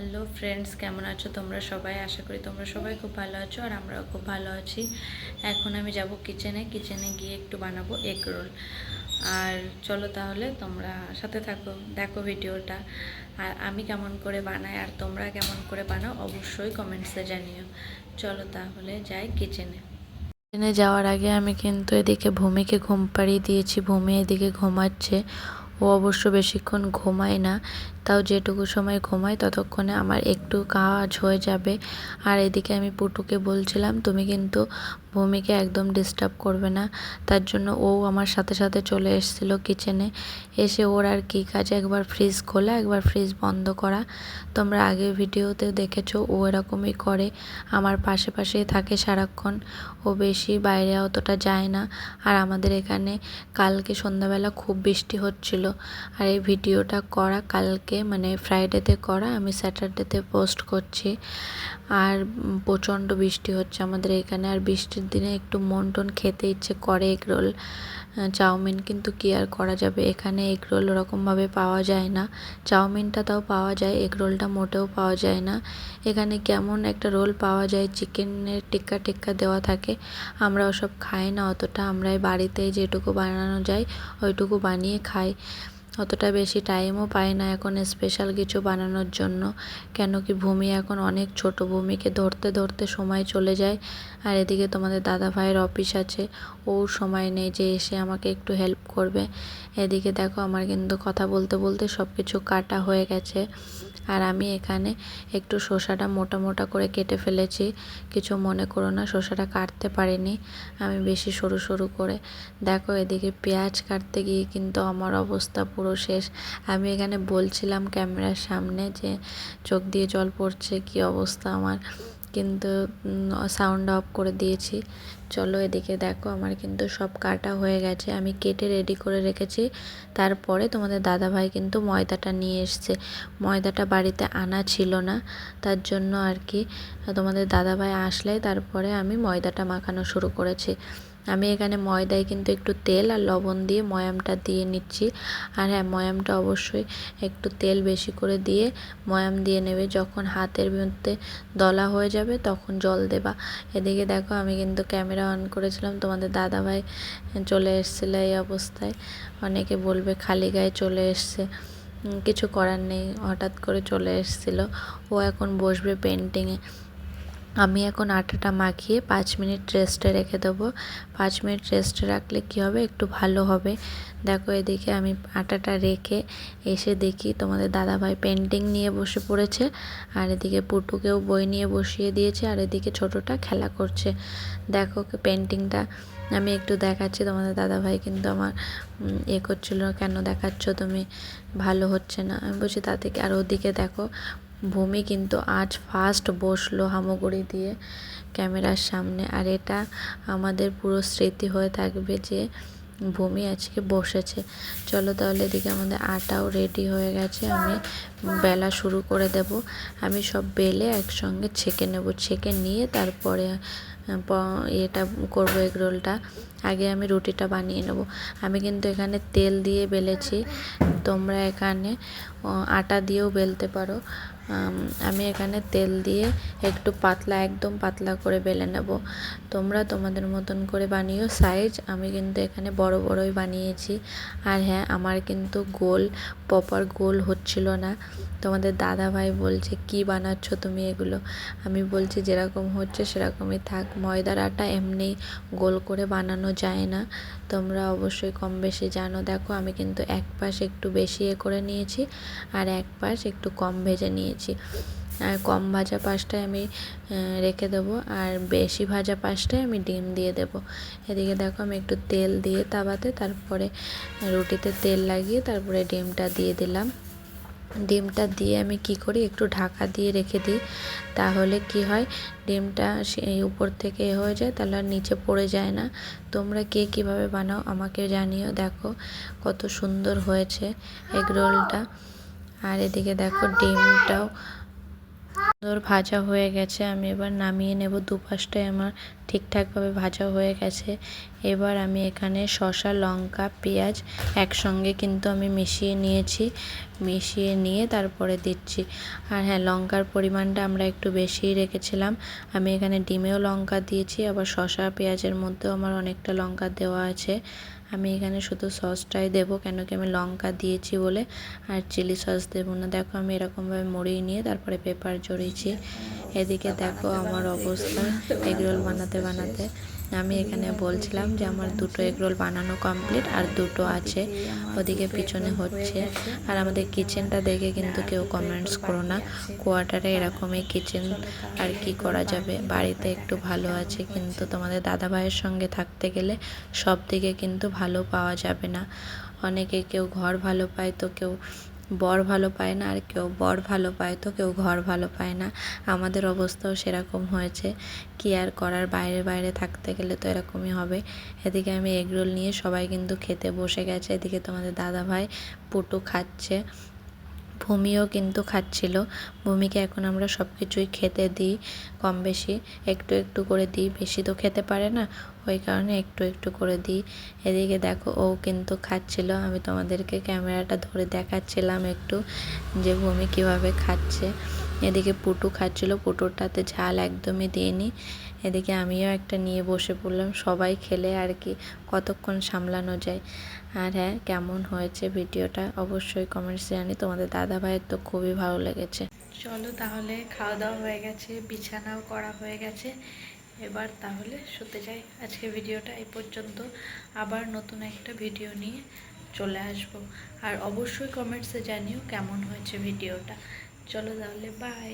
Hello friends কেমন আছো তোমরা সবাই? আশা করি তোমরা সবাই খুব ভালো আছো আর আমরাও খুব ভালো আছি। এখন আমি যাব কিচেনে কিচেনে গিয়ে একটু বানাবো এগ রোল আর চলো তাহলে তোমরা সাথে থাকো, দেখো ভিডিওটা আর আমি কেমন করে বানাই আর তোমরা কেমন করে বানাও অবশ্যই কমেন্টসে জানিও। চলো তাহলে যাই কিচেনে কিচেনে যাওয়ার আগে আমি কিন্তু এদিকে ভূমিকে ঘুম পাড়িয়ে দিয়েছি। ভূমি এদিকে ঘুমাচ্ছে। ও অবশ্য বেশিক্ষণ ঘুমায় না। তাও যেটুকু সময় ঘুমায়, ততক্ষণে আমার একটু কাজ হয়ে যাবে। আর এদিকে আমি পুটুকে বলছিলাম, তুমি কিন্তু ভূমিকে একদম ডিস্টার্ব করবে না। তার জন্য ও আমার সাথে সাথে চলে এসেছিল কিচেনে এসে ওর আর কী কাজ? একবার ফ্রিজ খোলা, একবার ফ্রিজ বন্ধ করা। তোমরা আগে ভিডিওতে দেখেছ, ও এরকমই করে। আমার পাশে পাশেই থাকে সারাক্ষণ। ও বেশি বাইরে অতটা যায় না। আর আমাদের এখানে কালকে সন্ধ্যাবেলা খুব বৃষ্টি হচ্ছিল। আর এই ভিডিওটা করা কালকে মানে ফ্রাইডেতে করা, আমি স্যাটারডেতে পোস্ট করছি। আর প্রচণ্ড বৃষ্টি হচ্ছে আমাদের এখানে। আর বৃষ্টির দিনে একটু মন টন খেতে ইচ্ছে করে এগরোল। চাউমিন কিন্তু কি আর করা যাবে? এখানে এগরোল ওরকমভাবে পাওয়া যায় না। চাউমিনটা তাও পাওয়া যায়, এগরোলটা মোটেও পাওয়া যায় না। এখানে কেমন একটা রোল পাওয়া যায়, চিকেনের টিক্কা টিক্কা দেওয়া থাকে। আমরা ওসব খাই না অতটা। আমরা বাড়িতে যেটুকু বানানো যায়, ওইটুকু বানিয়ে খাই। অতটা বেশি টাইমও পাই না এখন স্পেশাল কিছু বানানোর জন্য। কেন কি ভূমি এখন অনেক ছোট, ভূমিকে ধরতে ধরতে সময় চলে যায়। আর এদিকে তোমাদের দাদা ভাইয়ের অফিস আছে ও সময় নেই যে এসে আমাকে একটু হেল্প করবে। এদিকে দেখো আমার কিন্তু কথা বলতে বলতে সব কিছু কাটা হয়ে গেছে। আর আমি এখানে একটু শসাটা মোটা মোটা করে কেটে ফেলেছি। কিছু মনে করো না, শসাটা কাটতে পারিনি। আমি বেশি সরু সরু করে। দেখো এদিকে পেঁয়াজ কাটতে গিয়ে কিন্তু আমার অবস্থা পুরো শেষ। আমি এখানে বলছিলাম ক্যামেরার সামনে যে চোখ দিয়ে জল পড়ছে, কি অবস্থা আমার। কিন্তু সাউন্ড অফ করে দিয়েছি। চলো এদিকে দেখো, আমার কিন্তু সব কাটা হয়ে গেছে। আমি কেটে রেডি করে রেখেছি। তারপরে তোমাদের দাদাভাই কিন্তু ময়দাটা নিয়ে এসছে। ময়দাটা বাড়িতে আনা ছিল না। তার জন্য আর কি, তোমাদের দাদাভাই আসলে তারপরে আমি ময়দাটা মাখানো শুরু করেছি। আমি এখানে ময়দায় কিন্তু একটু তেল আর লবণ দিয়ে ময়ামটা দিয়ে নিচ্ছি। আর হ্যাঁ ময়ামটা অবশ্যই একটু তেল বেশি করে দিয়ে ময়াম দিয়ে নেবে। যখন হাতের মধ্যে দলা হয়ে যাবে তখন জল দেবা। এদিকে দেখো আমি কিন্তু ক্যামেরা অন করেছিলাম। তোমাদের দাদাভাই চলে এসেছিল এই অবস্থায়। অনেকে বলবে খালি গায়ে চলে এসছে। কিছু করার নেই। হঠাৎ করে চলে এসেছিল। ও এখন বসবে পেন্টিংয়ে আমি এখন আটাটা মাখিয়ে পাঁচ মিনিট রেস্টে রেখে দেবো। পাঁচ মিনিট রেস্টে রাখলে কী হবে? একটু ভালো হবে। দেখো এদিকে আমি আটাটা রেখে এসে দেখি তোমাদের দাদাভাই পেন্টিং নিয়ে বসে পড়েছে আর এদিকে পুটুকেও বই নিয়ে বসিয়ে দিয়েছে আর এদিকে ছোটোটা খেলা করছে। দেখো পেন্টিংটা আমি একটু দেখাচ্ছি, তোমাদের দাদাভাই কিন্তু আমার এ করছিল, কেন দেখাচ্ছ তুমি? ভালো হচ্ছে না। আমি বলছি, তা থেকে আর ওদিকে দেখো ভূমি কিন্তু আজ ফার্স্ট বসল হামাগুড়ি দিয়ে ক্যামেরার সামনে। আর এটা আমাদের পুরো স্মৃতি হয়ে থাকবে যে ভূমি আজকে বসেছে। চলো তাহলে এদিকে আমাদের আটাও রেডি হয়ে গেছে। আমি বেলা শুরু করে দেব। আমি সব বেলে একসঙ্গে ছেঁকে নেব। ছেঁকে নিয়ে তারপরে এটা করব এগ রোলটা আগে আমি রুটিটা বানিয়ে নেব। আমি কিন্তু এখানে তেল দিয়ে বেলেছি। তোমরা এখানে আটা দিয়েও বেলতে পারো। আমি এখানে তেল দিয়ে একটু পাতলা, একদম পাতলা করে বেলে নেব। তোমরা তোমাদের মতন করে বানিও। সাইজ আমি কিন্তু এখানে বড় বড়ই বানিয়েছি। আর হ্যাঁ আমার কিন্তু গোল প্রপার গোল হচ্ছিল না। তোমাদের দাদা ভাই বলছে, কি বানাচ্ছ তুমি এগুলো? আমি বলছি, যেরকম হচ্ছে সেরকমই থাক। ময়দার আটা এমনি গোল করে বানানো যায় না। তোমরা অবশ্যই কম বেশি জানো। দেখো, আমি কিন্তু এক পাশ একটু বেশি এ করে নিয়েছি আর এক পাশ একটু কম ভেজে নিয়েছি। আর কম ভাজা পাঁচটায় আমি রেখে দেবো। আর বেশি ভাজা পাঁচটায় আমি ডিম দিয়ে দেবো। এদিকে দেখো আমি একটু তেল দিয়ে তাওয়াতে তারপরে রুটিতে তেল লাগিয়ে তারপরে ডিমটা দিয়ে দিলাম। ডিমটা দিয়ে আমি কি করি, একটু ঢাকা দিয়ে রেখে দিই। তাহলে কি হয়, ডিমটা সেই উপর থেকে এ হয়ে যায়, তাহলে আর নিচে পড়ে যায় না। তোমরা কে কীভাবে বানাও আমাকে জানিও। দেখো কত সুন্দর হয়েছে এগ রোলটা। আর এদিকে দেখো ডিমটাও সুন্দর ভাজা হয়ে গেছে। আমি এবার নামিয়ে নেব দুপাশটায় আমার ঠিকঠাকভাবে ভাজা হয়ে গেছে। এবার আমি এখানে শসা, লঙ্কা, পেঁয়াজ একসঙ্গে কিন্তু আমি মিশিয়ে নিয়েছি। মিশিয়ে নিয়ে তারপরে দিচ্ছি। আর হ্যাঁ লঙ্কার পরিমাণটা আমরা একটু বেশিই রেখেছিলাম। আমি এখানে ডিমেও লঙ্কা দিয়েছি, আবার শসা, পেঁয়াজের মধ্যেও আমার অনেকটা লঙ্কা দেওয়া আছে। আমি এখানে শুধু সসটাই দেবো, কেন কি আমি লঙ্কা দিয়েছি বলে, আর চিলি সস দেবো না। দেখো আমি এরকমভাবে মুড়িয়ে নিয়ে তারপরে পেপার জড়িয়েছি। এদিকে দেখো আমার অবস্থা, এগরোল বানাতে বানাতে। আমি এখানে বলছিলাম যে আমার দুটো এগরোল বানানো কমপ্লিট আর দুটো আছে ওদিকে পিছনে হচ্ছে। আর আমাদের কিচেনটা দেখে কিন্তু কেউ কমেন্টস করো না। কোয়ার্টারে এরকমই কিচেন আর কি করা যাবে। বাড়িতে একটু ভালো আছে কিন্তু তোমাদের দাদা ভাইয়ের সঙ্গে থাকতে গেলে সব দিকে কিন্তু ভালো পাওয়া যাবে না। অনেকে কেউ ঘর ভালো পায় তো কেউ বর ভালো পায় না, আর কেউ বর ভালো পায় তো কেউ ঘর ভালো পায় না। আমাদের অবস্থাও সেরকম হয়েছে। কি আর করার, বাইরে বাইরে থাকতে গেলে তো এরকমই হবে। এদিকে আমি এগরোল নিয়ে সবাই কিন্তু খেতে বসে গেছে। এদিকে তোমাদের দাদা ভাই পুটু খাচ্ছে। ভূমিও কিন্তু খাচ্ছিল। ভূমিকে এখন আমরা সব কিছুই খেতে দিই কম বেশি একটু একটু করে দিই, বেশি তো খেতে পারে না। ওই কারণে একটু একটু করে দিই। এদিকে দেখো, ও কিন্তু খাচ্ছিল। আমি তোমাদেরকে ক্যামেরাটা ধরে দেখাচ্ছিলাম একটু যে ভূমি কীভাবে খাচ্ছে। এদিকে পুটু খাচ্ছিল। পুটুরটাতে ঝাল একদমই দিইনি এদিকে আমিও একটা নিয়ে বসে পড়লাম, সবাই খেলে আর কি, কতক্ষণ সামলানো যায়। আর হ্যাঁ কেমন হয়েছে ভিডিওটা অবশ্যই কমেন্টসে জানি তোমাদের দাদা ভাইয়ের তো খুবই ভালো লেগেছে। চলো তাহলে খাওয়া দাওয়া হয়ে গেছে, বিছানাও করা হয়ে গেছে। এবার তাহলে শুতে যাই। আজকে ভিডিওটা এই পর্যন্ত। আবার নতুন একটা ভিডিও নিয়ে চলে আসব। আর অবশ্যই কমেন্টসে জানিও কেমন হয়েছে ভিডিওটা। চলো তাহলে বাই